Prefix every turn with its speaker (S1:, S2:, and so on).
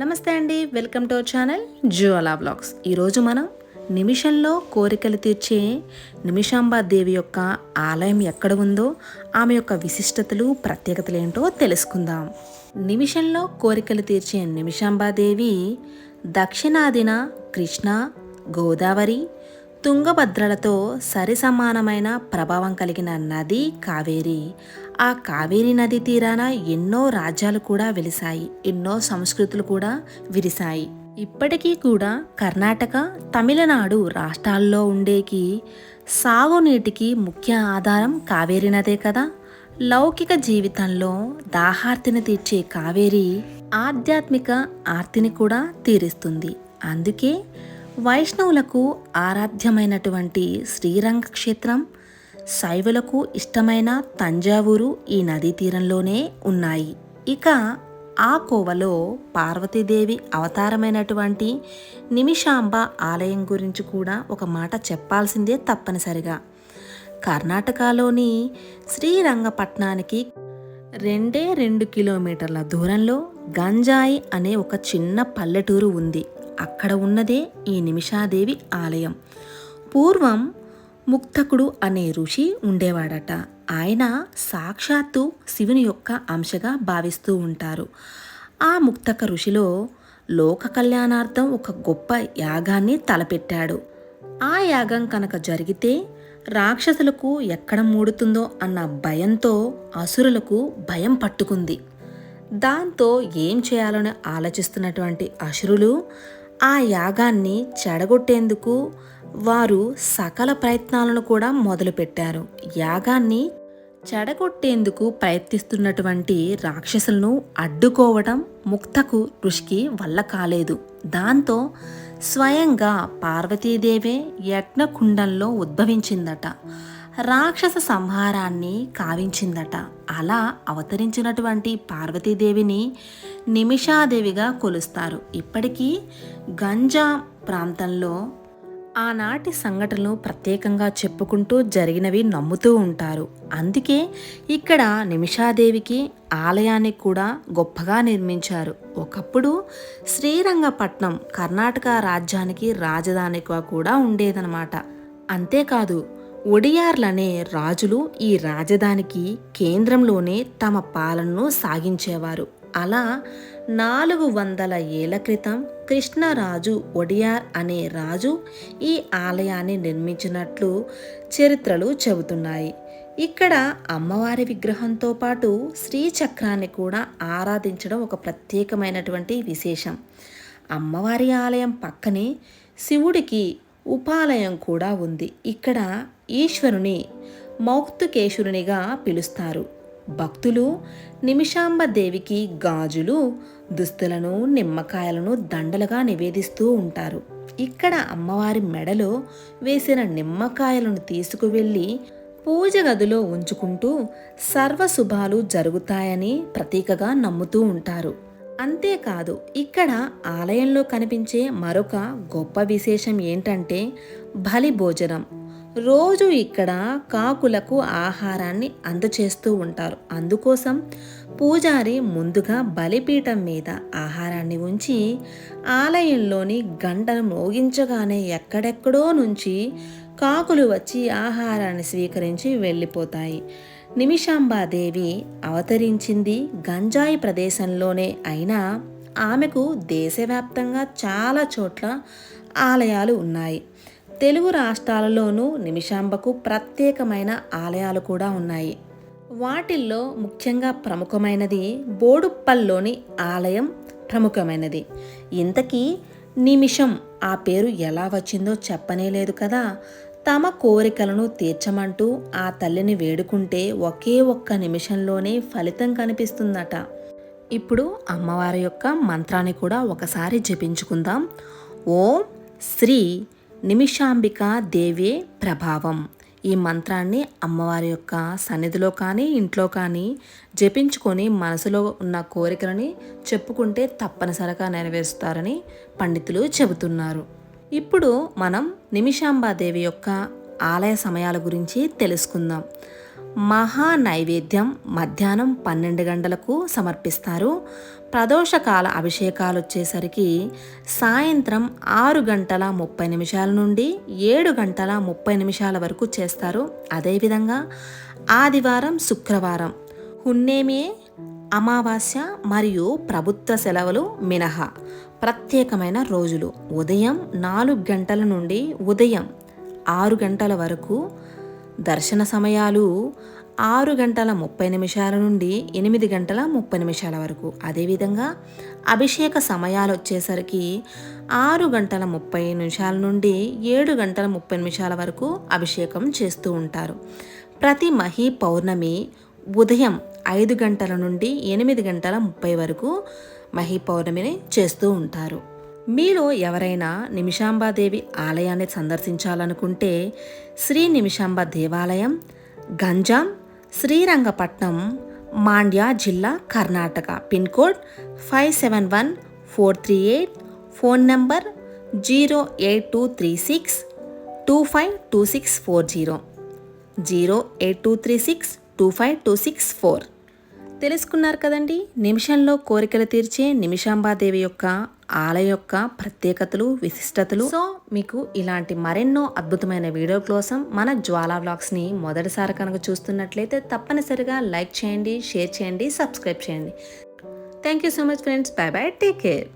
S1: నమస్తే అండి welcome to our channel జువలా బ్లాగ్స్. ఈరోజు మనం నిమిషంలో కోరికలు తీర్చే నిమిషాంబా దేవి యొక్క ఆలయం ఎక్కడ ఉందో ఆమె యొక్క విశిష్టతలు ప్రత్యేకతలు ఏంటో తెలుసుకుందాం. నిమిషంలో కోరికలు తీర్చే నిమిషాంబాదేవి దక్షిణాదిన కృష్ణ గోదావరి తుంగభద్రలతో సరి సమానమైన ప్రభావం కలిగిన నది కావేరి. ఆ కావేరి నది తీరాన ఎన్నో రాజ్యాలు కూడా వెలిశాయి ఎన్నో సంస్కృతులు కూడా విరిశాయి. ఇప్పటికీ కూడా కర్ణాటక తమిళనాడు రాష్ట్రాల్లో ఉండేకి సాగునీటికి ముఖ్య ఆధారం కావేరి నదే కదా. లౌకిక జీవితంలో దాహార్తిని తీర్చే కావేరి ఆధ్యాత్మిక ఆర్తిని కూడా తీరుస్తుంది. అందుకే వైష్ణవులకు ఆరాధ్యమైనటువంటి శ్రీరంగ క్షేత్రం శైవులకు ఇష్టమైన తంజావూరు ఈ నదీ తీరంలోనే ఉన్నాయి. ఇక ఆ కోవలో పార్వతీదేవి అవతారమైనటువంటి నిమిషాంబ ఆలయం గురించి కూడా ఒక మాట చెప్పాల్సిందే తప్పనిసరిగా. కర్ణాటకలోని శ్రీరంగపట్నానికి రెండే రెండు కిలోమీటర్ల దూరంలో గంజాయి అనే ఒక చిన్న పల్లెటూరు ఉంది. అక్కడ ఉన్నదే ఈ నిమిషాదేవి ఆలయం. పూర్వం ముక్తకుడు అనే ఋషి ఉండేవాడట. ఆయన సాక్షాత్తు శివుని యొక్క అంశగా భావిస్తూ ఉంటారు. ఆ ముక్తక ఋషిలో లోక కళ్యాణార్థం ఒక గొప్ప యాగాన్ని తలపెట్టాడు. ఆ యాగం కనుక జరిగితే రాక్షసులకు ఎక్కడ మూడుతుందో అన్న భయంతో అసురులకు భయం పట్టుకుంది. దాంతో ఏం చేయాలని ఆలోచిస్తున్నటువంటి అసురులు ఆ యాగాన్ని చెడగొట్టేందుకు వారు సకల ప్రయత్నాలను కూడా మొదలుపెట్టారు. యాగాన్ని చెడగొట్టేందుకు ప్రయత్నిస్తున్నటువంటి రాక్షసులను అడ్డుకోవడం ముక్తకు ఋషికి వల్ల కాలేదు. దాంతో స్వయంగా పార్వతీదేవే యజ్ఞకుండంలో ఉద్భవించిందట. రాక్షస సంహారాన్ని కావించిందట. అలా అవతరించినటువంటి పార్వతీదేవిని నిమిషాదేవిగా కొలుస్తారు. ఇప్పటికీ గంజా ప్రాంతంలో ఆనాటి సంఘటనలు ప్రత్యేకంగా చెప్పుకుంటూ జరిగినవి నమ్ముతూ ఉంటారు. అందుకే ఇక్కడ నిమిషాదేవికి ఆలయాన్ని కూడా గొప్పగా నిర్మించారు. ఒకప్పుడు శ్రీరంగపట్నం కర్ణాటక రాజ్యానికి రాజధానిగా కూడా ఉండేదన్నమాట. అంతేకాదు ఒడియార్లనే రాజులు ఈ రాజధానికి కేంద్రంలోనే తమ పాలనను సాగించేవారు. అలా నాలుగు వందల ఏళ్ళ క్రితం కృష్ణరాజు ఒడియార్ అనే రాజు ఈ ఆలయాన్ని నిర్మించినట్లు చరిత్రలు చెబుతున్నాయి. ఇక్కడ అమ్మవారి విగ్రహంతో పాటు శ్రీచక్రాన్ని కూడా ఆరాధించడం ఒక ప్రత్యేకమైనటువంటి విశేషం. అమ్మవారి ఆలయం పక్కనే శివుడికి ఉపాలయం కూడా ఉంది. ఇక్కడ ఈశ్వరుని మౌక్తుకేశ్వరునిగా పిలుస్తారు. భక్తులు నిమిషాంబ దేవికి గాజులు దుస్తులను నిమ్మకాయలను దండలుగా నివేదిస్తూ ఉంటారు. ఇక్కడ అమ్మవారి మెడలో వేసిన నిమ్మకాయలను తీసుకువెళ్ళి పూజ గదిలో ఉంచుకుంటూ సర్వశుభాలు జరుగుతాయని ప్రతీకగా నమ్ముతూ ఉంటారు. అంతేకాదు ఇక్కడ ఆలయంలో కనిపించే మరొక గొప్ప విశేషం ఏంటంటే బలి భోజనం రోజు ఇక్కడ కాకులకు ఆహారాన్ని అందచేస్తూ ఉంటారు. అందుకోసం పూజారి ముందుగా బలిపీఠం మీద ఆహారాన్ని ఉంచి ఆలయంలోని గంటను మోగించగానే ఎక్కడెక్కడో నుంచి కాకులు వచ్చి ఆహారాన్ని స్వీకరించి వెళ్ళిపోతాయి. నిమిషాంబాదేవి అవతరించింది గంజాయి ప్రదేశంలోనే అయినా ఆమెకు దేశవ్యాప్తంగా చాలా చోట్ల ఆలయాలు ఉన్నాయి. తెలుగు రాష్ట్రాలలోనూ నిమిషాంబకు ప్రత్యేకమైన ఆలయాలు కూడా ఉన్నాయి. వాటిల్లో ముఖ్యంగా ప్రముఖమైనది బోడుప్పల్లోని ఆలయం ప్రముఖమైనది. ఇంతకీ నిమిషం ఆ పేరు ఎలా వచ్చిందో చెప్పనే లేదు కదా. తమ కోరికలను తీర్చమంటూ ఆ తల్లిని వేడుకుంటే ఒకే ఒక్క నిమిషంలోనే ఫలితం కనిపిస్తుందట. ఇప్పుడు అమ్మవారి యొక్క మంత్రాన్ని కూడా ఒకసారి జపించుకుందాం. ఓం శ్రీ నిమిషాంబిక దేవే ప్రభావం. ఈ మంత్రాన్ని అమ్మవారి యొక్క సన్నిధిలో కానీ ఇంట్లో కానీ జపించుకొని మనసులో ఉన్న కోరికలని చెప్పుకుంటే తప్పనిసరిగా నెరవేరుస్తారని పండితులు చెబుతున్నారు. ఇప్పుడు మనం నిమిషాంబాదేవి యొక్క ఆలయ సమయాల గురించి తెలుసుకుందాం. మహా నైవేద్యం మధ్యాహ్నం పన్నెండు గంటలకు సమర్పిస్తారు. ప్రదోషకాల అభిషేకాలు వచ్చేసరికి సాయంత్రం ఆరు గంటల ముప్పై నిమిషాల నుండి ఏడు గంటల ముప్పై నిమిషాల వరకు చేస్తారు. అదేవిధంగా ఆదివారం శుక్రవారం హున్నేమియే అమావాస్య మరియు ప్రభుత్వ సెలవులు మినహా ప్రత్యేకమైన రోజులు. ఉదయం నాలుగు గంటల నుండి ఉదయం ఆరు గంటల వరకు దర్శన సమయాలు ఆరు గంటల ముప్పై నిమిషాల నుండి ఎనిమిది గంటల ముప్పై నిమిషాల వరకు. అదేవిధంగా అభిషేక సమయాలు వచ్చేసరికి ఆరు గంటల ముప్పై నిమిషాల నుండి ఏడు గంటల ముప్పై నిమిషాల వరకు అభిషేకం చేస్తూ ఉంటారు. ప్రతి మహీ పౌర్ణమి ఉదయం ఐదు గంటల నుండి ఎనిమిది గంటల ముప్పై వరకు మహీ పౌర్ణమిని చేస్తూ ఉంటారు. మీలో ఎవరైనా నిమిషాంబాదేవి ఆలయాన్ని సందర్శించాలనుకుంటే శ్రీ నిమిషాంబ దేవాలయం గంజాం శ్రీరంగపట్నం మాండ్యా జిల్లా Karnataka. Pin code five seven one four three eight. Phone number zero eight two three six two five two six four zero. Zero eight two three six two five two six four. తెలుసుకున్నారు కదండి. నిమిషంలో కోరికలు తీర్చే నిమిషాంబాదేవి యొక్క ఆలయ యొక్క ప్రత్యేకతలు విశిష్టతలు. So మీకు ఇలాంటి మరెన్నో అద్భుతమైన వీడియో కోసం మన జ్వాలా వ్లాగ్స్ని మొదటిసారి కనుక చూస్తున్నట్లయితే తప్పనిసరిగా లైక్ చేయండి షేర్ చేయండి సబ్స్క్రైబ్ చేయండి. Thank you so much friends. Bye bye take care.